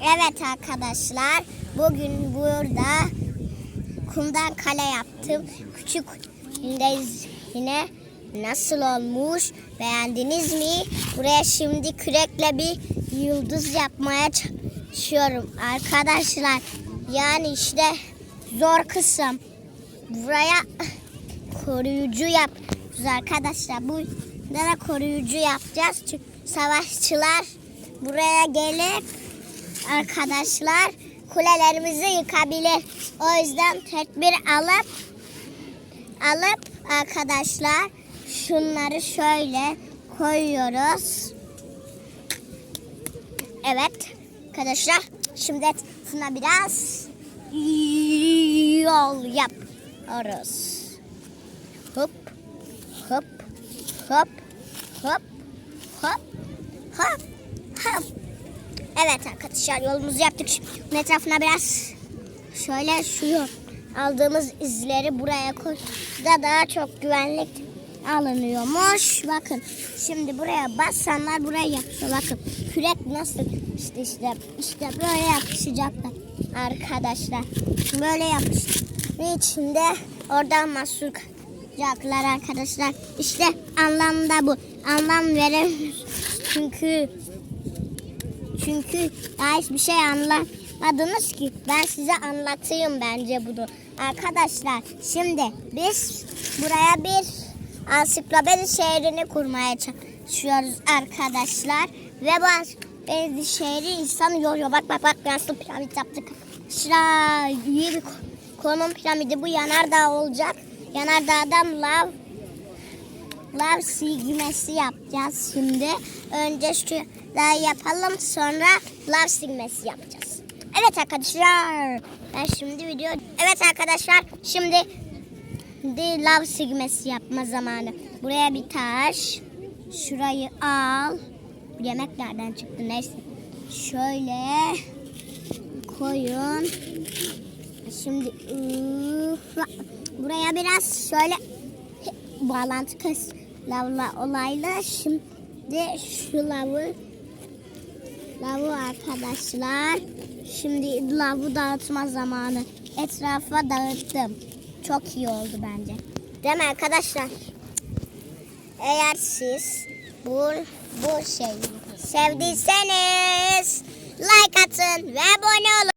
Evet arkadaşlar bugün burada kumdan kale yaptım. Küçük yine nasıl olmuş beğendiniz mi? Buraya şimdi kürekle bir yıldız yapmaya çalışıyorum arkadaşlar. Yani işte zor kısım. Buraya koruyucu yapacağız arkadaşlar. Bu da koruyucu yapacağız. Çünkü savaşçılar buraya gelip arkadaşlar kulelerimizi yıkabilir. O yüzden tedbir alıp alıp arkadaşlar şunları şöyle koyuyoruz. Evet arkadaşlar şimdi şuna biraz yol yapıyoruz. Hop hop hop hop hop hop hop. Evet arkadaşlar yolumuzu yaptık. Bunun etrafına biraz şöyle şu aldığımız izleri buraya koy. Da daha çok güvenlik alınıyormuş. Bakın şimdi buraya basanlar buraya yapışıyor. Bakın kürek nasıl işte işte işte böyle yapışacaklar arkadaşlar. Böyle yapış. Ve içinde oradan mahsur kalacaklar arkadaşlar. İşte anlam da bu. Anlam veremiyoruz. Çünkü çünkü daha hiçbir şey anlamadınız ki. Ben size anlatayım bence bunu. Arkadaşlar şimdi biz buraya bir ansiklopedi şehrini kurmaya çalışıyoruz arkadaşlar. Ve bu ansiklopedi şehri insan yoruyor. Bak bak bak nasıl piramit yaptık. Şuraya iyi bir konum piramidi bu yanardağ olacak. Yanardağdan lav lav silmesi yapacağız şimdi. Önce şu daha yapalım sonra lav silmesi yapacağız. Evet arkadaşlar. Ben şimdi video... Evet arkadaşlar şimdi de lav silmesi yapma zamanı. Buraya bir taş. Şurayı al. Yemek nereden çıktı neyse. Şöyle koyun. Şimdi ıı, buraya biraz şöyle bağlantı kes lavla olayla. Şimdi şu lavı lavı arkadaşlar. Şimdi lavı dağıtma zamanı. Etrafa dağıttım. Çok iyi oldu bence. Değil mi arkadaşlar? Eğer siz bu bu şeyi sevdiyseniz like atın ve abone olun